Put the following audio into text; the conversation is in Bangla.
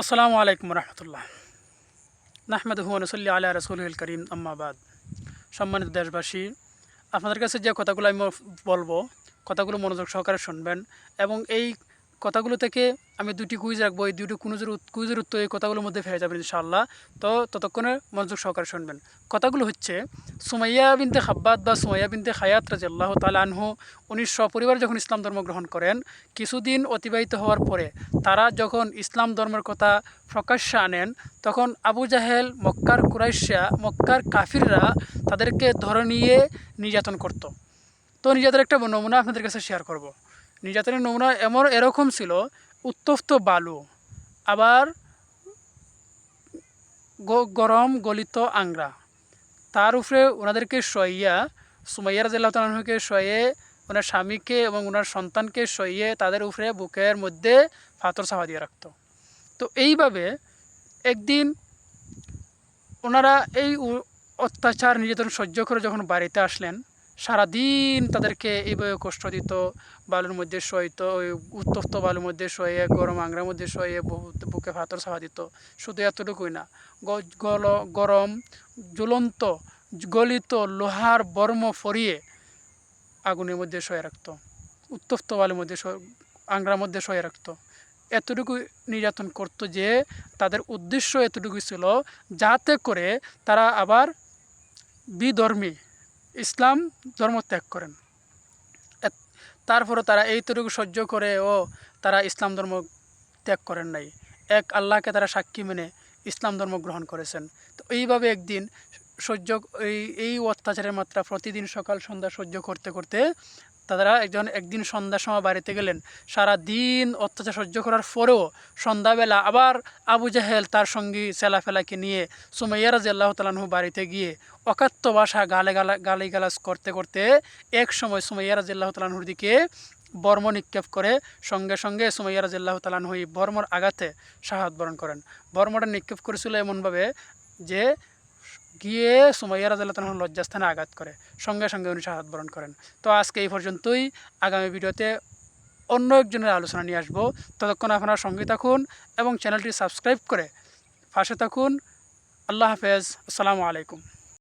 আসসালামু আলাইকুম রহমতুল্লাহ। নাহমেদ হুমনসল্লি আল্লাহ রসুল করিম আম্মাবাদ সম্মানিত দেশবাসী, আপনাদের কাছে যে কথাগুলো আমি বলব, কথাগুলো মনোযোগ সহকারে শুনবেন এবং এই কথাগুলো থেকে আমি দুটি কুইজ রাখব, এই দুটি কুইজের কুইজের উত্তর এই কথাগুলোর মধ্যে ফেরে যাবেন ইনশাআল্লাহ। তো ততক্ষণে মনোযোগ সহকারে শুনবেন। কথাগুলো হচ্ছে, সুমাইয়া বিনতে খাব্বাদ বা সুমাইয়া বিনতে হায়াত রাজি আল্লাহ তালা আনহু, উনি সপরিবার যখন ইসলাম ধর্ম গ্রহণ করেন, কিছুদিন অতিবাহিত হওয়ার পরে তারা যখন ইসলাম ধর্মের কথা প্রকাশ্যে আনেন, তখন আবু জাহেল, মক্কার কুরাইশা মক্কার কাফিররা তাদেরকে ধরে নিয়ে নির্যাতন করত। তো নির্যাতনের একটা নমুনা আপনাদের কাছে শেয়ার করব। নির্যাতনের নমুনা এমন এরকম ছিল, উত্তপ্ত বালু, আবার গরম গলিত আংরা। তার উপরে ওনাদেরকে সইয়া সুমাইয়া তালকে শয়ে ওনার স্বামীকে এবং ওনার সন্তানকে সইয়ে তাদের উপরে বুকের মধ্যে পাথর চাপা দিয়ে রাখত। তো এইভাবে একদিন ওনারা এই অত্যাচার, নির্যাতন সহ্য করে যখন বাড়িতে আসলেন সারাদিন তাদেরকে এইভাবে কষ্ট দিত, বালুর মধ্যে শোয়ত ওই উত্তপ্ত বালুর মধ্যে শোয়ে গরম আংরার মধ্যে শোয়ে বুকে পাথর চাপা দিত। শুধু এতটুকুই না গল, গরম, জ্বলন্ত, গলিত লোহার বর্ম ফরিয়ে আগুনের মধ্যে শয়ে রাখতো, উত্তপ্ত বালুর মধ্যে আংরার মধ্যে শয়ে রাখত। এতটুকু নির্যাতন করতো যে, তাদের উদ্দেশ্য এতটুকু ছিল যাতে করে তারা আবার বিধর্মী ইসলাম ধর্ম ত্যাগ করেন তারপরে তারা এইটুকু সহ্য করে ও তারা ইসলাম ধর্ম ত্যাগ করেন নাই। এক আল্লাহকে তারা সাক্ষী মেনে ইসলাম ধর্ম গ্রহণ করেছেন। তো এইভাবে একদিন সহ্য এই এই অত্যাচারের মাত্রা প্রতিদিন সকাল সন্ধ্যা সহ্য করতে করতে তারা একজন একদিন সন্ধ্যার সময় বাড়িতে গেলেন। সারা দিন অত্যাচার সহ্য করার পরেও সন্ধ্যাবেলা আবার আবু জাহেল তার সঙ্গী সেলাফেলাকে নিয়ে সুমাইয়া রাজি আল্লাহ তালাহু বাড়িতে গিয়ে অকাত্য ভাষা গালে গালা গালি গালাজ করতে করতে এক সময় সুমাইয়া রাজি আল্লাহ তালাহুর দিকে বর্ম নিক্ষেপ করে সঙ্গে সঙ্গে সুমাইয়া রাজি আল্লাহ তালাহু এই বর্মর আঘাতে শাহাদ বরণ করেন। বর্মটা নিক্ষেপ করেছিল এমনভাবে যে গিয়ে সুমাইয়া রাজাল্লাহ লজ্জাস্থানে আঘাত করে। সঙ্গে সঙ্গে উনি শাহাদ বরণ করেন। তো আজকে এই পর্যন্তই। আগামী ভিডিওতে অন্য একজনের আলোচনা নিয়ে আসব। ততক্ষণ আপনার সঙ্গে থাকুন এবং চ্যানেলটি সাবস্ক্রাইব করে পাশে থাকুন। আল্লাহ হাফেজ। আসসালামু আলাইকুম।